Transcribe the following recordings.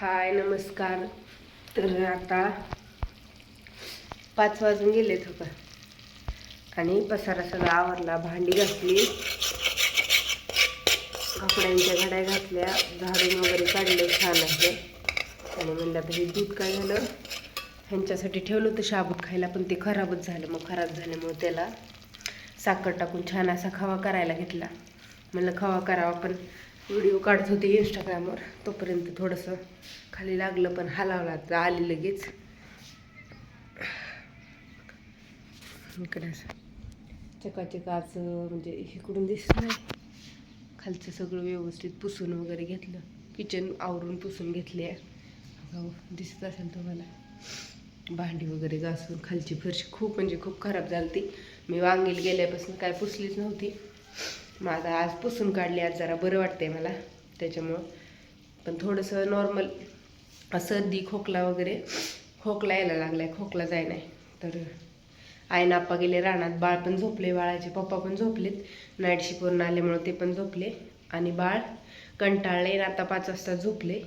हाय नमस्कार. तर आता पाच वाजून गेलेत हो आणि पसारा सगळा आवरला भांडी घातली कपड्यांच्या घड्या घातल्या झाडून वगैरे काढले छान आहे. आणि म्हणलं आता हे दूध काय झालं? ह्यांच्यासाठी ठेवलं होतं शाबूत खायला पण ते खराबच झालं. मग खराब झाल्यामुळे त्याला साखर टाकून छान असा खवा करायला घेतला. म्हणलं खवा करावा पण व्हिडिओ काढत होते इंस्टाग्रामवर तोपर्यंत थोडंसं खाली लागलं पण हलावला तर आली लगेच. इकडे चकाचकाच चकाचकाचं म्हणजे इकडून दिसत नाही. खालचं सगळं व्यवस्थित पुसून वगैरे घेतलं. किचन आवरून पुसून घेतले. आहे दिसत असेल तुम्हाला. भांडी वगैरे घासून खालची फरशी खूप म्हणजे खूप खराब झाली ती मी वांगेल गेल्यापासून काय पुसलीच नव्हती. माझा आज पुसून काढली आज जरा बरं वाटतंय मला त्याच्यामुळं. पण थोडंसं नॉर्मल सर्दी खोकला वगैरे खोकला यायला लागलाय खोकला जाय नाही तर आईनं आप्पा गेले रानात बाळ पण झोपले बाळाचे पप्पा पण झोपलेत. नाईट शिकवून आल्यामुळं ते पण झोपले. आणि बाळ कंटाळले आता पाच वाजता झोपले.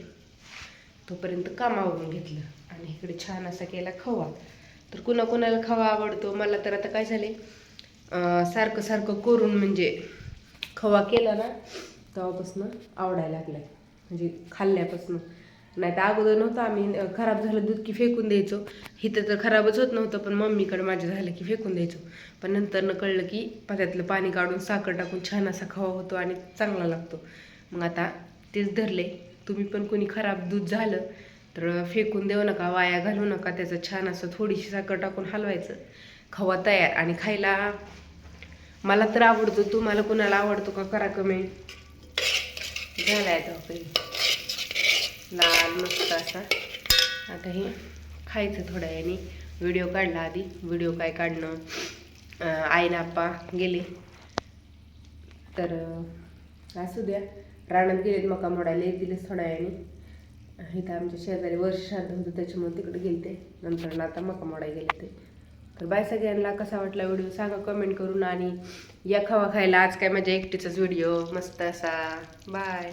तोपर्यंत कामावरून घेतलं. आणि इकडे छान असा केला खवा. तर कुणाकुणाला खवा आवडतो मला तर आता काय झाले सारखं सारखं करून म्हणजे खवा केला ना तेव्हापासून आवडायला लागलाय. म्हणजे खाल्ल्यापासून. नाही तर अगोदर नव्हतं आम्ही खराब झालं दूध की फेकून द्यायचो. इथं तर खराबच होत नव्हतं पण मम्मीकडे माझं झालं की फेकून द्यायचो. पण नंतर कळलं की पात्यातलं पाणी काढून साखर टाकून छान असा खवा होतो आणि चांगला लागतो. मग आता तेच धरले. तुम्ही पण कोणी खराब दूध झालं तर फेकून देऊ नका वाया घालू नका. त्याचं छान असं थोडीशी साखर टाकून हलवायचं. खवा तयार आणि खायला मला तर आवडतो. तुम्हाला कुणाला आवडतो का? करा कमेंट झालाय तो लाल मस्त असा. आता हे खायचं थोड्या याने व्हिडिओ काढला आधी. व्हिडिओ काय काढणं? आईनाप्पा आप्पा गेले. तर असू द्या. रानात गेलेत मका मोडायला. एक दिलेच थोड्या याने इथं आमच्या शेजारी वर्ष श्राद्ध होतं. त्याच्यामुळे तिकडे गेलते. नंतर आता मका मोडायला गेले ते. तर बाय सगळ्यांना कसा वाटला व्हिडिओ सांगा कमेंट करून आणि या खावा खायला आज काय माझ्या एकटीचाच व्हिडिओ. मस्त असा. बाय